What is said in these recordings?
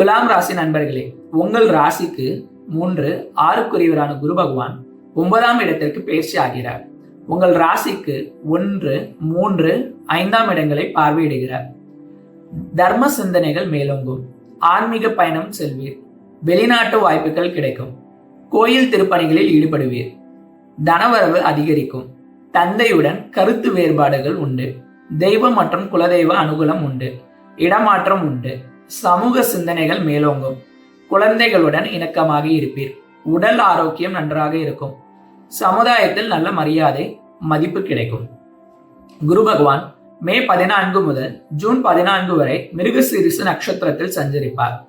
துலாம் ராசி நண்பர்களே உங்கள் ராசிக்கு மூன்று ஆறுக்குரியவரான குரு பகவான் ஒன்பதாம் இடத்திற்கு பயிற்சி ஆகிறார். உங்கள் ராசிக்கு ஒன்று மூன்று ஐந்தாம் இடங்களை பார்வையிடுகிறார். தர்ம சிந்தனைகள் மேலோங்கும். ஆன்மீக பயணம் செல்வீர். வெளிநாட்டு வாய்ப்புகள் கிடைக்கும். கோயில் திருப்பணிகளில் ஈடுபடுவீர். தனவரவு அதிகரிக்கும். தந்தையுடன் கருத்து வேறுபாடுகள் உண்டு. தெய்வம் மற்றும் குலதெய்வ அனுகூலம் உண்டு. இடமாற்றம் உண்டு. சமூக சிந்தனைகள் மேலோங்கும். குழந்தைகளுடன் இணக்கமாக இருப்பீர். உடல் ஆரோக்கியம் நன்றாக இருக்கும். சமுதாயத்தில் நல்ல மரியாதை மதிப்பு கிடைக்கும். குரு பகவான் மே பதினான்கு முதல் ஜூன் பதினான்கு வரை மிருகசீரிசு நட்சத்திரத்தில் சஞ்சரிப்பார்.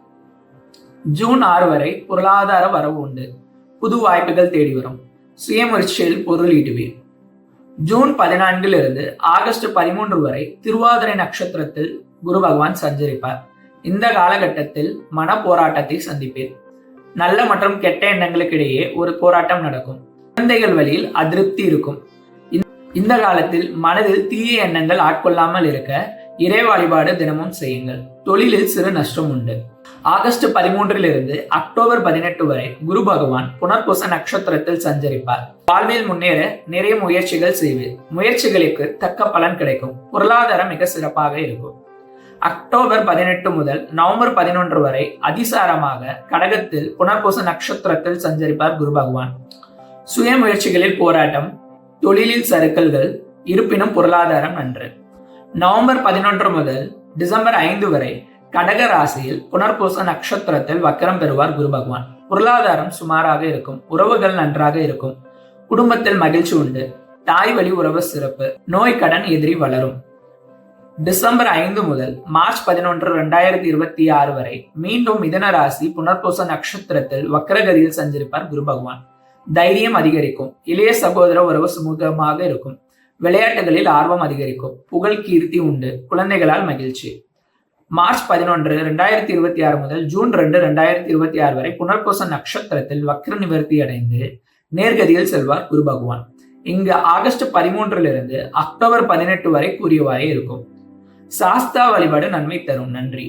ஜூன் ஆறு வரை பொருளாதார வரவு உண்டு. புது வாய்ப்புகள் தேடி வரும். சுயமுயற்சியில் பொருள் ஈட்டுவீர். ஜூன் பதினான்கிலிருந்து ஆகஸ்ட் பதிமூன்று வரை திருவாதிரை நட்சத்திரத்தில் குரு பகவான் சஞ்சரிப்பார். இந்த காலகட்டத்தில் மன போராட்டத்தை சந்திப்பேன். நல்ல மற்றும் கெட்ட எண்ணங்களுக்கு இடையே ஒரு போராட்டம் நடக்கும். குழந்தைகள் வழியில் அதிருப்தி இருக்கும். இந்த காலத்தில் மனதில் தீய எண்ணங்கள் ஆட்கொள்ளாமல் இருக்க இறை வழிபாடு தினமும் செய்யுங்கள். தொழிலில் சிறு நஷ்டம் உண்டு. ஆகஸ்ட் பதிமூன்றிலிருந்து அக்டோபர் பதினெட்டு வரை குரு பகவான் புனர்பூச நட்சத்திரத்தில் சஞ்சரிப்பார். வாழ்வில் முன்னேற நிறைய முயற்சிகள் செய்வீர் முயற்சிகளுக்கு தக்க பலன் கிடைக்கும். பொருளாதாரம் மிக சிறப்பாக இருக்கும். அக்டோபர் பதினெட்டு முதல் நவம்பர் பதினொன்று வரை அதிசாரமாக கடகத்தில் புனர்பூச நட்சத்திரத்தில் சஞ்சரிப்பார் குரு பகவான். சுய முயற்சிகளில் போராட்டம் தொழிலில் சறுக்கல்கள் இருப்பினும் பொருளாதாரம் நன்று. நவம்பர் பதினொன்று முதல் டிசம்பர் ஐந்து வரை கடக ராசியில் புனர்பூச நட்சத்திரத்தில் வக்கரம் பெறுவார் குரு பகவான். பொருளாதாரம் சுமாராக இருக்கும் உறவுகள் நன்றாக இருக்கும் குடும்பத்தில் மகிழ்ச்சி உண்டு தாய் வழி உறவு சிறப்பு நோய் கடன் எதிரி வளரும். டிசம்பர் ஐந்து முதல் மார்ச் பதினொன்று ரெண்டாயிரத்தி இருபத்தி ஆறு வரை மீண்டும் மிதன ராசி புனர்பூச நட்சத்திரத்தில் வக்கரகதியில் சஞ்சரிப்பார் குரு பகவான். தைரியம் அதிகரிக்கும். இளைய சகோதர உறவு சுமூகமாக இருக்கும். விளையாட்டுகளில் ஆர்வம் அதிகரிக்கும். புகழ் கீர்த்தி உண்டு. குழந்தைகளால் மகிழ்ச்சி. மார்ச் பதினொன்று ரெண்டாயிரத்தி இருபத்தி ஆறு முதல் ஜூன் ரெண்டு ரெண்டாயிரத்தி இருபத்தி ஆறு வரை புனர்பூச நட்சத்திரத்தில் வக்ர நிவர்த்தி அடைந்து நேர்கதியில் செல்வார் குரு பகவான். இங்கு ஆகஸ்ட் பதிமூன்றிலிருந்து அக்டோபர் பதினெட்டு வரை கூறியவாறே இருக்கும். சாஸ்தா வழிபாடு நன்மை தரும். நன்றி.